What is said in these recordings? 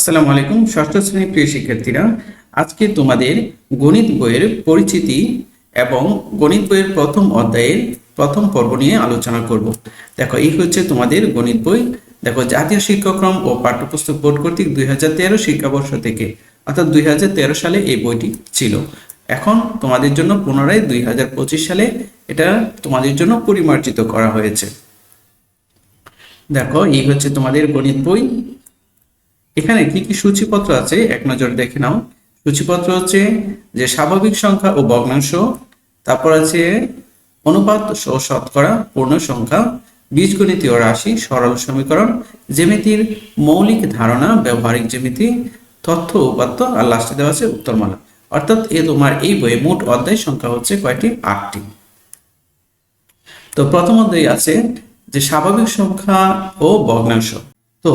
আসসালামু আলাইকুম, ষষ্ঠ শ্রেণির প্রিয় শিক্ষার্থীরা। আজকে তোমাদের গণিত বইয়ের পরিচিতি এবং গণিত বইয়ের প্রথম অধ্যায়ের প্রথম পর্ব নিয়ে আলোচনা করব। দেখো, এই হচ্ছে তোমাদের গণিত বই। দেখো, জাতীয় শিক্ষাক্রম ও পাঠ্যপুস্তক বোর্ড কর্তৃক দুই হাজার তেরো শিক্ষাবর্ষ থেকে, অর্থাৎ দুই হাজার তেরো সালে এই বইটি ছিল। এখন তোমাদের জন্য পুনরায় দুই হাজার পঁচিশ সালে এটা তোমাদের জন্য পরিমার্জিত করা হয়েছে। দেখো, এই হচ্ছে তোমাদের গণিত বই। এখানে কি কি সূচিপত্র আছে? এক নজর দেখে নাও। সূচিপত্র হচ্ছে যে স্বাভাবিক সংখ্যা ও ভগ্নাংশ, তারপর আছে অনুপাত ও শতকরা পূর্ণ সংখ্যা, বীজগণিতীয় রাশি, সরল সমীকরণ, জ্যামিতির মৌলিক ধারণা, ব্যবহারিক জ্যামিতি, তথ্য উপাত্ত, আর লাস্টে দেওয়া আছে উত্তরমালা। অর্থাৎ এ তোমার এই বইয়ে মোট অধ্যায় সংখ্যা হচ্ছে কয়টি? আটটি। তো প্রথম অধ্যায় আছে যে স্বাভাবিক সংখ্যা ও ভগ্নাংশ। তো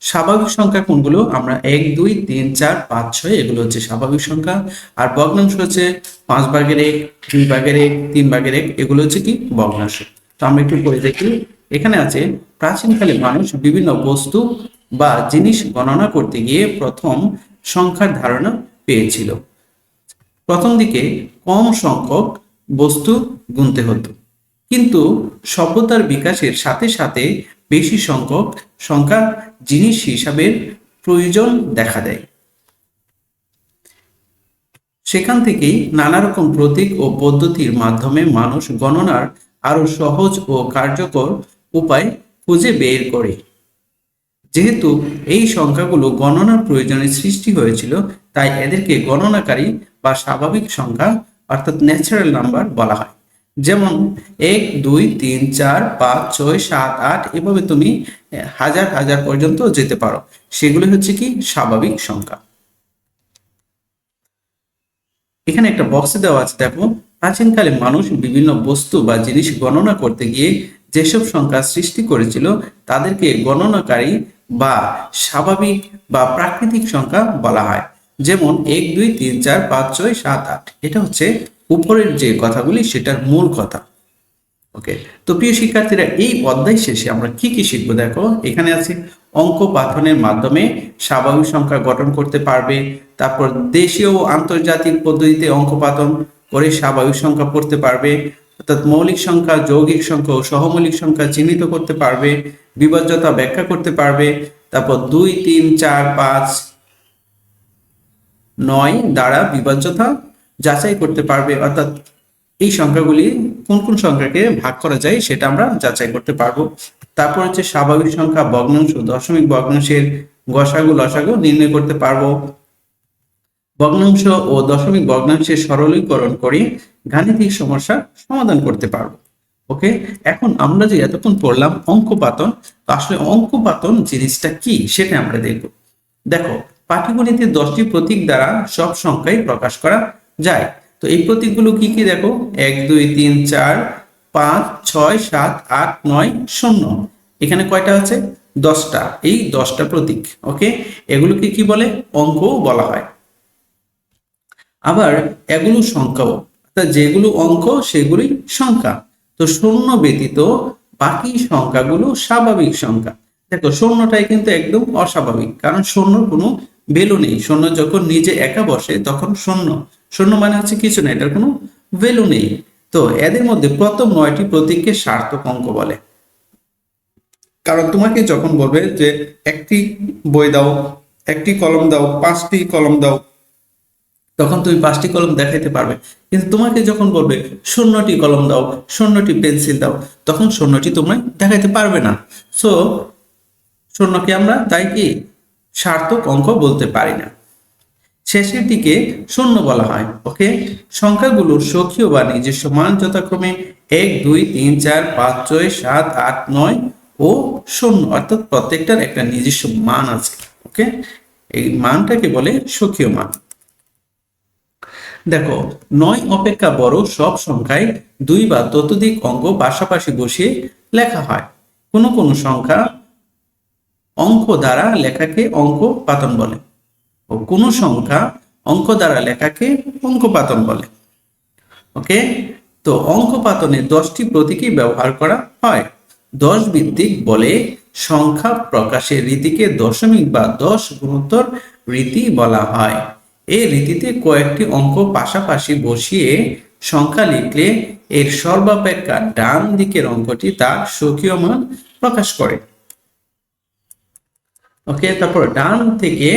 স্বাভাবিক সংখ্যা কোনগুলো? আমরা এক, দুই, তিন, চার, পাঁচ, ছয়, এগুলো হচ্ছে স্বাভাবিক সংখ্যা। আর ভগ্নাংশ হচ্ছে পাঁচ ভাগের এক, দুই ভাগের এক, তিন ভাগের এক, এগুলো হচ্ছে কি? ভগ্নাংশ। তো আমরা একটু পড়ে দেখি। এখানে আছে, প্রাচীনকালে মানুষ বিভিন্ন বস্তু বা জিনিস গণনা করতে গিয়ে প্রথম সংখ্যার ধারণা পেয়েছিল। প্রথম দিকে কম সংখ্যক বস্তু গুনতে হতো। কিন্তু সভ্যতার বিকাশের সাথে সাথে বেশি সংখ্যক সংখ্যা জিনিস হিসাবের প্রয়োজন দেখা দেয়। সেখান থেকেই নানা রকম প্রতীক ও পদ্ধতির মাধ্যমে মানুষ গণনার আরও সহজ ও কার্যকর উপায় খুঁজে বের করে। যেহেতু এই সংখ্যাগুলো গণনার প্রয়োজনে সৃষ্টি হয়েছিল, তাই এদেরকে গণনাকারী বা স্বাভাবিক সংখ্যা, অর্থাৎ ন্যাচারাল নাম্বার বলা হয়। যেমন এক, দুই, তিন, চার, পাঁচ, ছয়, সাত, আট, এভাবে তুমি হাজার হাজার পর্যন্ত যেতে পারো। সেগুলি হচ্ছে কি? স্বাভাবিক সংখ্যা। এখানে একটা বক্সে দেওয়া আছে, দেখো, প্রাচীনকালে মানুষ বিভিন্ন বস্তু বা জিনিস গণনা করতে গিয়ে যেসব সংখ্যা সৃষ্টি করেছিল, তাদেরকে গণনাকারী বা স্বাভাবিক বা প্রাকৃতিক সংখ্যা বলা হয়। যেমন এক, দুই, তিন, চার, পাঁচ, ছয়, সাত, আট। এটা হচ্ছে উপরের যে কথাগুলি, সেটার মূল কথা। ওকে তো প্রিয় শিক্ষার্থীরা, এই অধ্যায় শেষে আমরা কি কি শিখব দেখো? এখানে আছে অঙ্ক পাঠনের মাধ্যমে স্বাভাবিক সংখ্যা গঠন করতে পারবে, তারপর দেশীয় ও আন্তর্জাতিক পদ্ধতিতে অঙ্ক পাঠন করে স্বাভাবিক সংখ্যা পড়তে পারবে, অর্থাৎ মৌলিক সংখ্যা, যৌগিক সংখ্যা ও সহমৌলিক সংখ্যা চিহ্নিত করতে পারবে, বিভাজ্যতা ব্যাখ্যা করতে পারবে, তারপর দুই, তিন, চার, পাঁচ, নয় দ্বারা বিভাজ্যতা যাচাই করতে পারবে, অর্থাৎ এই সংখ্যাগুলি কোন কোন সংখ্যাকে ভাগ করা যায় সেটা আমরা যাচাই করতে পারব। তারপর হচ্ছে স্বাভাবিক সংখ্যা, ভগ্নাংশ, দশমিক ভগ্নাংশের গসাগু, লসাগু নির্ণয় করতে পারব। ভগ্নাংশ ও দশমিক ভগ্নাংশের সরলীকরণ করে গাণিতিক সমস্যা সমাধান করতে পারব। ওকে? এখন আমরা যে এতক্ষণ পড়লাম অঙ্কপাতন আসলে অঙ্কপাতন জিনিসটা কি সেটা আমরা দেখব। দেখো পাটিগণিতে দশটি প্রতীক দ্বারা সব সংখ্যাই প্রকাশ করা যায়। তো এই প্রতীকগুলো কি কি দেখো? এক, দুই, তিন, চার, পাঁচ, ছয়, সাত, আট, নয়, শূন্য। এখানে কয়টা আছে? দশটা। এই দশটা প্রতীক, ওকে? এগুলোকে কি বলে? অঙ্কও বলা হয়। আবার এগুলো সংখ্যাও। যেগুলো অঙ্ক সেগুলি সংখ্যা। তো শূন্য ব্যতীত বাকি সংখ্যাগুলো স্বাভাবিক সংখ্যা। দেখো, শূন্যটাই কিন্তু একদম অস্বাভাবিক, কারণ শূন্যর কোনো ভ্যালু নেই। শূন্য যখন নিজে একা বসে, তখন শূন্য। শূন্য মানে হচ্ছে কিছু না, এটার কোনো ভ্যালু নেই। তো এদের মধ্যে প্রথম নয়টি প্রতীককে সার্থক অঙ্ক বলে। কারণ তোমাকে যখন বলবে যে একটি বই দাও, একটি কলম দাও, পাঁচটি কলম দাও, তখন তুমি পাঁচটি কলম দেখাইতে পারবে। কিন্তু তোমাকে যখন বলবে শূন্যটি কলম দাও, শূন্যটি পেন্সিল দাও, তখন শূন্যটি তোমরা দেখাইতে পারবে না। সো শূন্যকে আমরা তাই কি? সার্থক অঙ্ক বলতে পারি না। শেষের দিকে শূন্য বলা হয়। ওকে? সংখ্যাগুলোর সখীয় বা নিজস্ব মান যথাক্রমে এক, দুই, তিন, চার, পাঁচ, ছয়, সাত, আট, নয় ও শূন্য। অর্থাৎ প্রত্যেকটার একটা নিজস্ব মান আছে। ওকে? এই মানটাকে বলে সখীয় মান। দেখো, নয় অপেক্ষা বড় সব সংখ্যায় দুই বা ততোধিক অঙ্ক পাশাপাশি বসিয়ে লেখা হয়। কোনো কোনো সংখ্যা অঙ্ক দ্বারা লেখাকে অঙ্ক পাতন বলে। ও কোন সংখ্যা অঙ্ক দ্বারা লেখাকে অঙ্কপাতন বলে। ওকে? তো অঙ্কপাতনে দশটি প্রতীকই ব্যবহার করা হয়। দশ ভিত্তিক বলে সংখ্যা প্রকাশের রীতিকে দশমিক বা দশ গুণোত্তর রীতি বলা হয়। এই রীতিতে কয়েকটি অঙ্ক পাশাপাশি বসিয়ে সংখ্যা লিখলে এর সর্বাপেক্ষা ডান দিকের অঙ্কটি তার স্বকীয় মান প্রকাশ করে। ওকে? তারপর ডান থেকে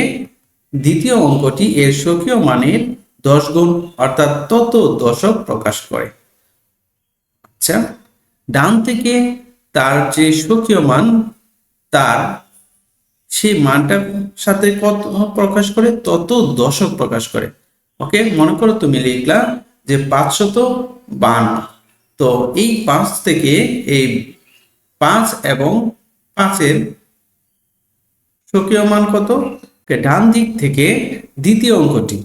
দ্বিতীয় অঙ্কটি এর স্বকীয় মানের দশ গুণ, অর্থাৎ তত দশক প্রকাশ করে। আচ্ছা ডান থেকে তার যে স্বকীয় মান, তার সেই মানটার সাথে কত প্রকাশ করে? তত দশক প্রকাশ করে। ওকে, মনে করো তুমি লিখলা যে পাঁচশত বান্ন তো এই পাঁচ থেকে এই পাঁচ এবং পাঁচের স্বকীয় মান কত? ডান দিক থেকে দ্বিতীয় অঙ্কটি।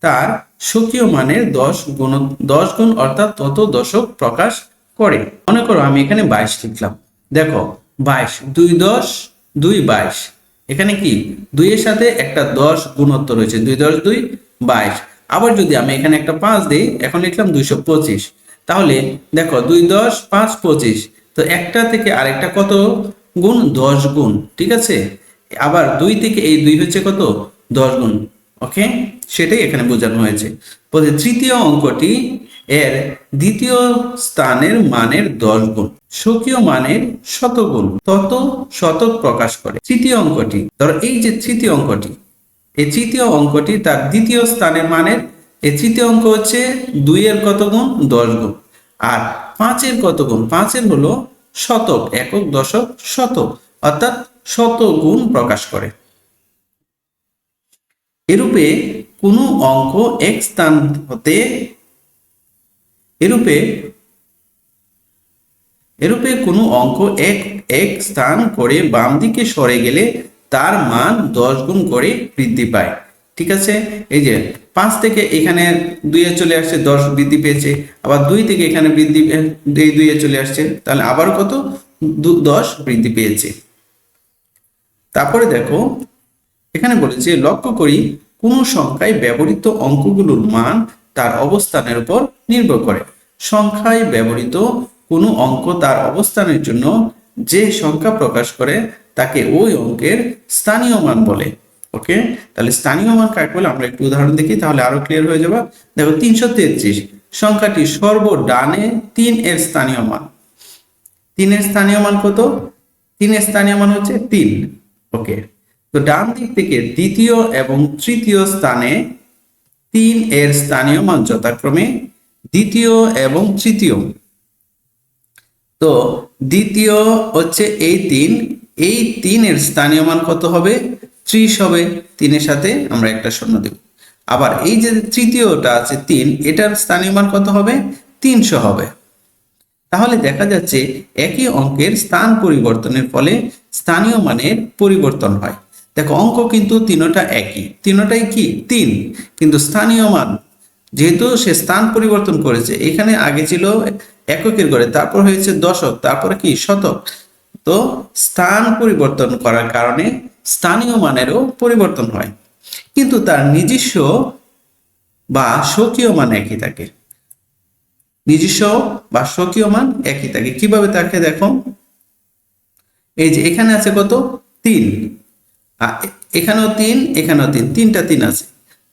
তার স্বকীয় মানের দশ গুণ দশ গুণ অর্থাৎ তত দশক প্রকাশ করে। মনে করো আমি এখানে বাইশ লিখলাম। দেখো, বাইশ, দুই দশ, দুই বাইশ। এখানে কি? দুইয়ের সাথে একটা দশ গুণত্ব রয়েছে, দুই দশ, দুই বাইশ। আবার যদি আমি এখানে একটা পাঁচ দিই, এখন লিখলাম দুইশো পঁচিশ। তাহলে দেখো, দুই দশ, পাঁচ, পঁচিশ। তো একটা থেকে আরেকটা কত? গুণ, দশ গুণ, ঠিক আছে? আবার দুই থেকে এই দুই হচ্ছে কত? দশ গুণ ওকে সেটাই এখানে বোঝানো হয়েছে। তৃতীয় অঙ্কটি এর দ্বিতীয় স্থানের মানের দশ গুণ, স্বকীয় মানের শতগুণ তত শতক প্রকাশ করে। তৃতীয় অঙ্কটি, ধরো এই যে তৃতীয় অঙ্কটি, এই তৃতীয় অঙ্কটি তার দ্বিতীয় স্থানের মানের, এই তৃতীয় অঙ্ক হচ্ছে দুইয়ের কত গুণ? দশ গুণ। আর পাঁচের কত গুণ? পাঁচের হলো শতক, একক দশক শতক। অর্থাৎ শত গুণ প্রকাশ করে। এরূপে কোনো অঙ্ক এক স্থান হতে এরূপে এরূপে কোনো অঙ্ক এক এক স্থান করে বাম দিকে সরে গেলে তার মান দশ গুণ করে বৃদ্ধি পায়। ঠিক আছে? এই যে পাঁচ থেকে এখানে দুইয়ে চলে আসছে, দশ বৃদ্ধি পেয়েছে, আবার দুই থেকে এখানে বৃদ্ধি দুইয়ে চলে আসছে, তাহলে আবার কত? দশ বৃদ্ধি পেয়েছে। তারপরে দেখো, এখানে বলেছে, লক্ষ্য করি কোন সংখ্যায় ব্যবহৃত অঙ্কগুলোর মান তার অবস্থানের উপর নির্ভর করে। সংখ্যায় ব্যবহৃত কোনো অঙ্ক তার অবস্থানের জন্য যে সংখ্যা প্রকাশ করে তাকে ওই অঙ্কের স্থানীয় মান বলে। ওকে? তাহলে স্থানীয় মান কাকে বলে? আমরা একটু উদাহরণ দেখি, তাহলে আরও ক্লিয়ার হয়ে যাবে। দেখো, তিনশো তেত্রিশ। সংখ্যাটি সর্ব ডানে তিন এর স্থানীয় মান। তিনের স্থানীয় মান কত? তিনের স্থানীয় মান হচ্ছে তিন। ওকে। তো ডান দিক থেকে দ্বিতীয় এবং তৃতীয় স্থানে তিন এর স্থানীয় মান যথাক্রমে দ্বিতীয় এবং তৃতীয়। তো দ্বিতীয় হচ্ছে এই তিন, এই তিনের স্থানীয় মান কত হবে? ত্রিশ হবে। তিনের সাথে আমরা একটা শূন্য দেব। আবার এই যে তৃতীয়টা আছে তিন, এটার স্থানীয় মান কত হবে? তিনশো হবে। তাহলে দেখা যাচ্ছে একই অঙ্কের স্থান পরিবর্তনের ফলে স্থানীয় মানের পরিবর্তন হয়। দেখো, অঙ্ক কিন্তু তিনোটা একই। তিনোটাই কি? তিন। কিন্তু স্থানীয় মান, যেহেতু সে স্থান পরিবর্তন করেছে, এখানে আগে ছিল এককের ঘরে, তারপর হয়েছে দশক, তারপরে কি? শতক। তো স্থান পরিবর্তন করার কারণে স্থানীয় মানেরও পরিবর্তন হয়। কিন্তু তার নিজস্ব বা স্বকীয় মান একই থাকে। নিজস্ব বা স্বকীয় মান একই থাকে। কীভাবে তাকে দেখো এই যে এখানে আছে কত? তিন। এখানেও তিন এখানেও তিন, তিনটা তিন আছে।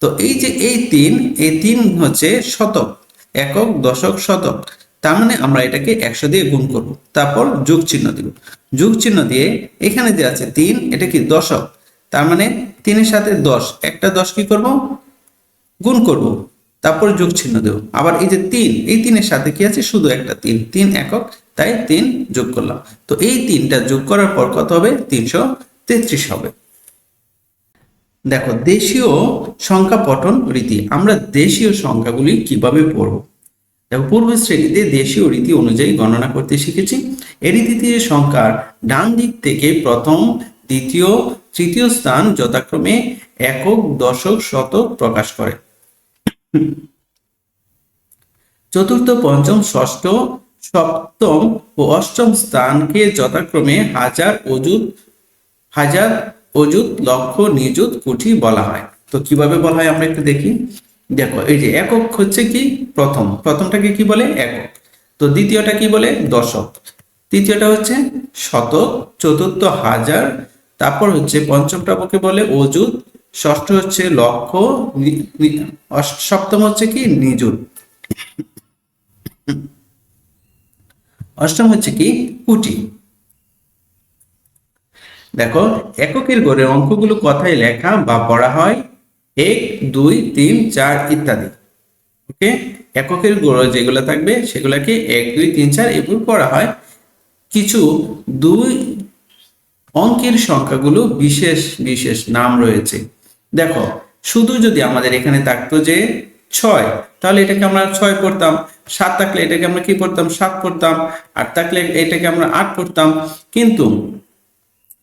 তো এই যে এই তিন এই তিন হচ্ছে শতক, একক, দশক, শতক। তার মানে আমরা এটাকে একশো দিয়ে গুণ করব। তারপর যোগ চিহ্ন দিব। যোগ চিহ্ন দিয়ে এখানে যে আছে তিন, এটা কি দশক? তার মানে তিনের সাথে দশ, একটা দশ কি করব? গুণ করব। তারপর যোগ চিহ্ন দেব। আবার এই যে তিন, এই তিনের সাথে কি আছে? শুধু একটা তিন তিন একক তাই তিন যোগ করলাম। তো এই তিনটা যোগ করার পর কত হবে? তিনশো তেত্রিশ হবে। দেখো, দেশীয় সংখ্যা পঠন রীতি। আমরা দেশীয় সংখ্যাগুলি কীভাবে পড়ব? দেখো, পূর্ব শ্রেণীতে দেশীয় রীতি অনুযায়ী গণনা করতে শিখেছি। এই রীতিতে সংখ্যার ডান দিক থেকে প্রথম, দ্বিতীয়, তৃতীয় স্থান যথাক্রমে একক, দশক, শতক প্রকাশ করে। চতুর্থ, পঞ্চম, ষষ্ঠ সপ্তম ও অষ্টম স্থানকে যথাক্রমে হাজার অযুত হাজার অযুত লক্ষ নিযুত কোটি বলা হয়। তো কীভাবে বলা হয় আমরা একটু দেখি। দেখো, এই যে একক হচ্ছে কি? প্রথম। প্রথমটাকে কি বলে? একক। তো দ্বিতীয়টা কি বলে? দশক। তৃতীয়টা হচ্ছে শতক, চতুর্থ হাজার, তারপর হচ্ছে পঞ্চমটাকে বলে অজুত ষষ্ঠ হচ্ছে লক্ষ সপ্তম হচ্ছে কি? নিজুত অষ্টম হচ্ছে কি? কুটি। দেখো, এককের গড়ের অঙ্কগুলো কথায় লেখা বা পড়া হয়, এক, দুই, তিন, চার ইত্যাদি। ওকে? এককের গড় যেগুলো থাকবে, সেগুলোকে এক, দুই, তিন, চার এগুলো পড়া হয়। কিছু দুই অঙ্কের সংখ্যাগুলো বিশেষ বিশেষ নাম রয়েছে। দেখো, শুধু যদি আমাদের এখানে থাকতো যে ছয় তাহলে এটাকে আমরা ছয় পড়তাম, সাত থাকলে এটাকে আমরা কি পড়তাম? সাত পড়তাম, আট থাকলে এটাকে আমরা আট পড়তাম। কিন্তু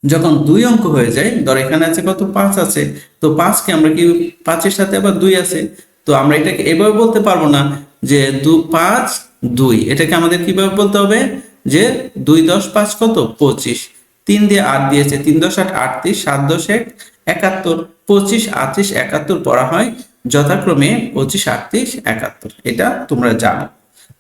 যখন দুই অঙ্ক হয়ে যায়, ধর এখানে আছে কত? পাঁচ আছে। তো পাঁচকে আমরা কি পাঁচের সাথে আবার দুই আছে? তো আমরা এটাকে এভাবে বলতে পারব না যে দু, পাঁচ, দুই। এটাকে আমাদের কীভাবে বলতে হবে? যে দুই, দশ, পাঁচ কত? পঁচিশ। তিন দিয়ে আট দিয়েছে। তিন দশ আট, আটত্রিশ, সাত দশ এক, একাত্তর। পঁচিশ, আটত্রিশ, একাত্তর পড়া হয় যথাক্রমে পঁচিশ, আটত্রিশ, একাত্তর। এটা তোমরা জানো।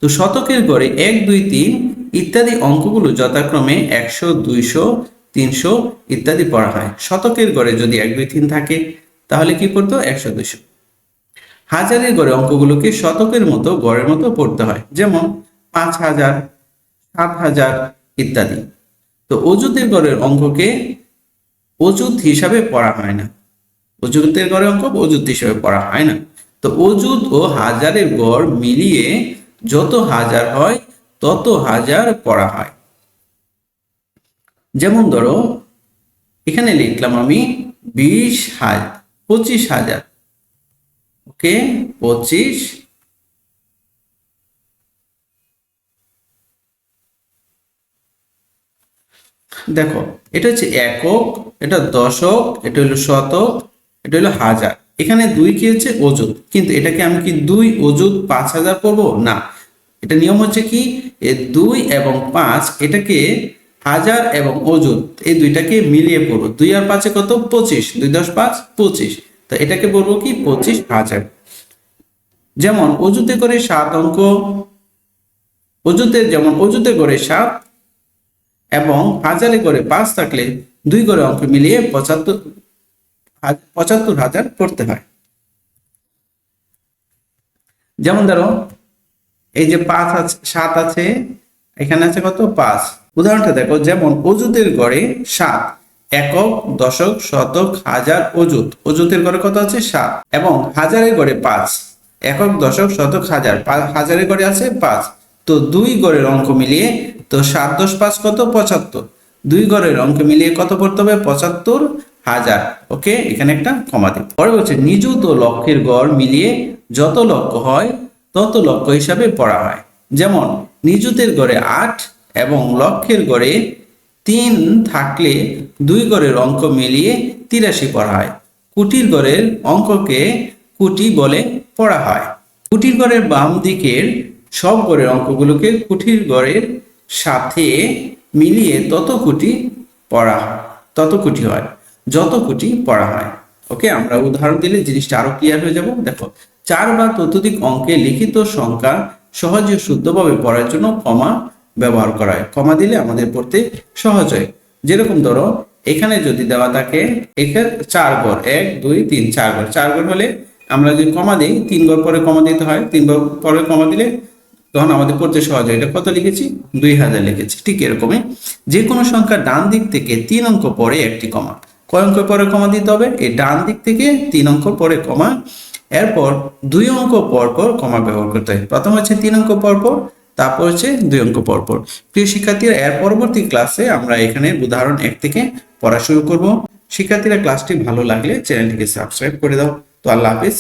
তো শতকের গড়ে এক, দুই, তিন ইত্যাদি অঙ্কগুলো যথাক্রমে একশো, দুইশো, তিনশো ইত্যাদি পড়া হয়। শতকের গড়ে যদি এক, দুই, তিন থাকে, তাহলে কি পড়তো? একশো, দুইশো। হাজারের গড়ে অঙ্কগুলোকে শতকের মতো, গড়ের মতো পড়তে হয়। যেমন পাঁচ হাজার, সাত হাজার ইত্যাদি। তো অজুতের গড়ের অঙ্ককে অজুত হিসাবে পড়া হয় না। অজুতের গড়ের অঙ্ক অজুত হিসেবে পড়া, হয় না? তো অজুত ও হাজারের গড় মিলিয়ে যত হাজার হয়, তত হাজার পড়া হয়। যেমন ধরো, এখানে লিখলাম আমি বিশ হাজার, পঁচিশ হাজার। ওকে, পঁচিশ দেখো, এটা হচ্ছে একক, এটা দশক, এটা হলো শতক এটা হলো হাজার। এখানে দুই কি হচ্ছে? অজুত কিন্তু এটাকে আমি কি দুই অজুত পাঁচ হাজার করব? না। এটা নিয়ম হচ্ছে কি? এ দুই এবং পাঁচ, এটাকে হাজার এবং অজুত এই দুইটাকে মিলিয়ে পড়ব দুই আর পাঁচে কত? পঁচিশ। দুই দশ পাঁচ? পঁচিশ। তো এটাকে বলব কি? পঁচিশ হাজার। যেমন অজুতে করে সাত অঙ্ক, অজুতে যেমন অজুতে করে সাত এবং হাজারে করে পাঁচ থাকলে দুই করে অঙ্ক মিলিয়ে পঁচাত্তর পঁচাত্তর হাজার পড়তে হয়। যেমন ধরো, এই যে পাঁচ আছে, সাত আছে, এখানে আছে কত? পাঁচ। উদাহরণটা দেখো, যেমন অজুতের গড়ে সাত, একক, দশক, শতক, হাজার অজুত অজুতের গড়ে কত আছে? সাত। এবং হাজারের গড়ে পাঁচ। একক, দশক, শতক, হাজার। হাজারের গড়ে আছে পাঁচ। তো দুই গড়ের অঙ্ক মিলিয়ে, তো সাত দশ পাঁচ কত? পঁচাত্তর। দুই গড়ের অঙ্ক মিলিয়ে কত পড়তে হবে? পঁচাত্তর। হাজার। ওকে? এখানে একটা কমা দিই। পরে বলছে, নিযুত ও লক্ষ্যের গড় মিলিয়ে যত লক্ষ্য হয়, তত লক্ষ্য হিসাবে পড়া হয়। যেমন, নিযুতের গড়ে আট এবং লক্ষ্যের গড়ে তিন থাকলে দুই গড়ের অঙ্ক মিলিয়ে তিরাশি পড়া হয়। কুটির গড়ের অঙ্ককে কুটি বলে পড়া হয়। কুটির গড়ের বাম দিকের সব গড়ের অঙ্কগুলোকে কুটির গড়ের সাথে মিলিয়ে তত কুটি পড়া হয়, তত কুটি হয়। যত কোটি পড়া হয়। ওকে আমরা উদাহরণ দিলে জিনিসটা আরও ক্লিয়ার হয়ে যাব। দেখো, চার বা ততোধিক অঙ্কে লিখিত সংখ্যা সহজে শুদ্ধভাবে পড়ার জন্য কমা ব্যবহার করা হয়। কমা দিলে আমাদের পড়তে সহজ হয়। যেরকম ধরো, এখানে যদি দেওয়া থাকে, এখানে চার ঘর, এক, দুই, তিন, চার ঘর। চার ঘর হলে আমরা যদি কমা দিই, তিন ঘর পরে কমা দিতে হয়। তিন ঘর পরে কমা দিলে তখন আমাদের পড়তে সহজ হয়। এটা কত লিখেছি? দুই হাজার লিখেছি। ঠিক এরকমই। যে কোনো সংখ্যা ডান দিক থেকে তিন অঙ্ক পরে একটি কমা কয় পরে কমা দিতে হবে? এই ডান দিক থেকে তিন অঙ্ক পরে কমা, এরপর দুই অঙ্ক পর পর কমা ব্যবহার করতে হয়। প্রথম হচ্ছে তিন অঙ্ক পর পর তারপর হচ্ছে দুই অঙ্ক পর পর প্রিয় শিক্ষার্থীরা, এর পরবর্তী ক্লাসে আমরা এখানে উদাহরণ এক থেকে পড়া শুরু করব। শিক্ষার্থীরা, ক্লাসটি ভালো লাগলে চ্যানেলটিকে সাবস্ক্রাইব করে দাও। তো আল্লাহ হাফিজ।